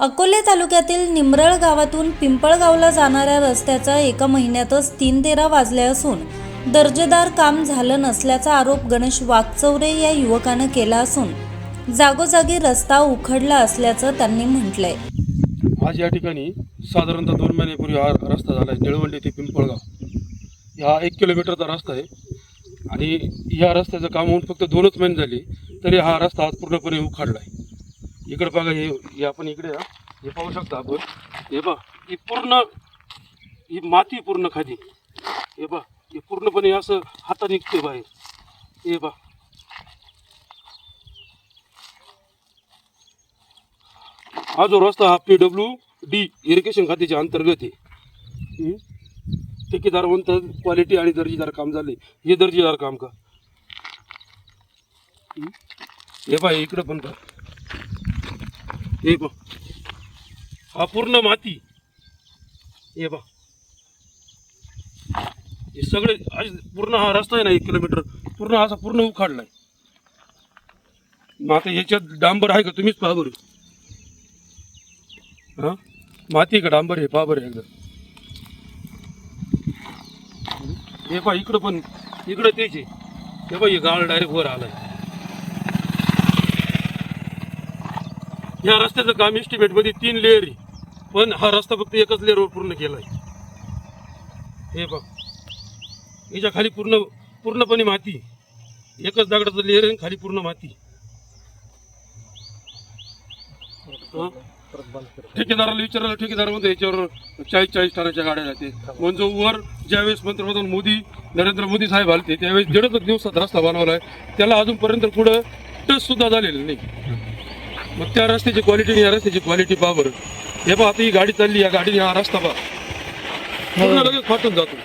अकोले तालुक्यातील निमरळ गावातून पिंपळगावला जाणाऱ्या रस्त्याचा एका महिन्यातच तीन तेरा वाजले असून दर्जेदार काम झालं नसल्याचा आरोप गणेश वागचौरे या युवकानं केला असून जागोजागी रस्ता उखडला असल्याचं त्यांनी म्हटलंय. आज या ठिकाणी साधारणतः दोन महिन्यापूर्वी हा रस्ता झाला आहे निळवंडी ते पिंपळगाव. हा एक किलोमीटरचा रस्ता आहे आणि या रस्त्याचं काम होऊन फक्त दोनच महिने झाले तरी हा रस्ता आज पूर्णपणे उखाडला आहे इकडे बघा हे हे आपण इकडे या. हे. पाहू शकता आपण. हे बघ ही पूर्ण ही माती पूर्ण खाली. हे बघ हे पूर्णपणे असं हाता निघते बाहेर. हे बघ. हा जो रस्ता हा पी डब्ल्यू डी इरिगेशन खात्याच्या अंतर्गत आहे. ठेकेदार म्हणतात क्वालिटी आणि दर्जेदार काम झाले. हे दर्जेदार काम का हे पहा इकडं पण का हे बघ. हा पूर्ण माती. हे बघ. हे सगळे पूर्ण हा रस्ता आहे ना एक किलोमीटर. पूर्ण असा पूर्ण उखाडलाय. मग आता ह्याच्यात डांबर आहे का तुम्हीच पहा बरं. हा? माती का डांबर आहे? पहा बरं एकदा. हे पहा इकडं पण इकडं तेच आहे. हे पहा हे गाळ डायरेक्ट वर आलाय. ह्या रस्त्याचं काम इस्टिमेटमध्ये मध्ये तीन लेअर आहे. पण हा रस्ता फक्त एकच लेअरवर पूर्ण केलाय. हे बघ. याच्या खाली पूर्ण पूर्णपणे माती. एकच दगडाचं लेअर आहे आणि खाली पूर्ण माती. ठेकेदाराला विचारायला ठेकेदार म्हणतो याच्यावर चाळीस चाळीस टनाच्या गाड्या जाते. म्हणजे वर ज्यावेळेस पंतप्रधान मोदी नरेंद्र मोदी साहेब आले त्यावेळेस दीडच दिवसात रस्ता बनवलाय. त्याला अजूनपर्यंत पुढं टच सुद्धा झालेलं नाही. मग त्या रस्त्याची क्वालिटी आणि या रस्त्याची क्वालिटी पहा बरं. हे पहा आता ही गाडी चालली या गाडीने हा रस्ता पहा. पूर्ण लगेच फाटून जातो.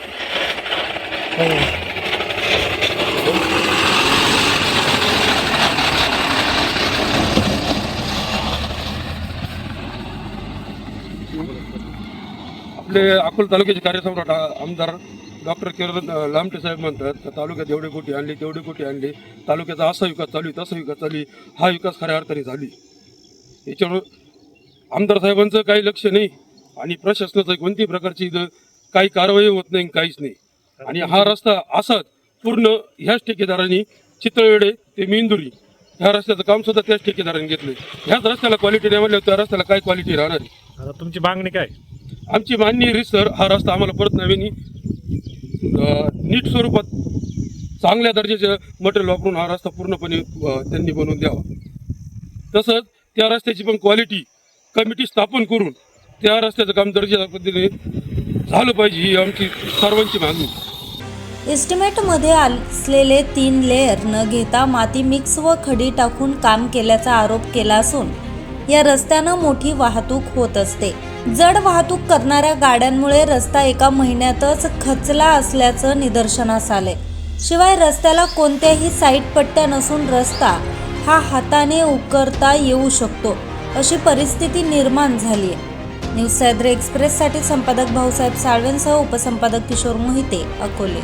आपले अकोला तालुक्याचे कार्यसम्राट आ- आमदार डॉक्टर किरण अ, लामटे साहेब म्हणतात का तालुक्यात एवढे कोटी आणले तेवढे कोटी आणले? तालुक्याचा असा विकास चालू आहे तसा विकास चालू आहे. हा विकास खऱ्या अर्थाने झाली. याच्यावर आमदार साहेबांचं काही लक्ष नाही आणि प्रशासनाचं कोणत्याही प्रकारची काही कारवाई होत नाही काहीच नाही. आणि हा रस्ता असाच पूर्ण ह्याच ठेकेदारांनी चितळवेडे ते मेंदुरी ह्या रस्त्याचं काम सुद्धा त्याच ठेकेदारांनी घेतलं ह्याच रस्त्याला क्वालिटी नाही म्हणल्यावर त्या रस्त्याला काय क्वालिटी राहणार आता तुमची मागणी काय? आमची मान्य रीत सर हा रस्ता आम्हाला परत नव्याने अं, नीट स्वरूपात चांगल्या दर्जाचं मटेरियल वापरून हा रस्ता पूर्णपणे त्यांनी बनवून द्यावा. तसंच त्या रस्त्याची पण क्वालिटी कमिटी स्थापन करून त्या रस्त्याचं काम दर्जेदार पद्धतीने झालं पाहिजे ही आमची सर्वांची मागणी. एस्टिमेटमध्ये असलेले तीन लेअर न घेता माती मिक्स व खडी टाकून काम केल्याचा आरोप केला असून या रस्त्यानं मोठी वाहतूक होत असते. जड वाहतूक करणाऱ्या गाड्यांमुळे रस्ता एका महिन्यातच खचला असल्याचं निदर्शनास आले शिवाय रस्त्याला कोणत्याही साईट पट्ट्या नसून रस्ता हा हाताने उकरता येऊ शकतो अशी परिस्थिती निर्माण झाली आहे. न्यूज सह्याद्री एक्सप्रेससाठी संपादक भाऊसाहेब साळवेंसह उपसंपादक किशोर मोहिते अकोले.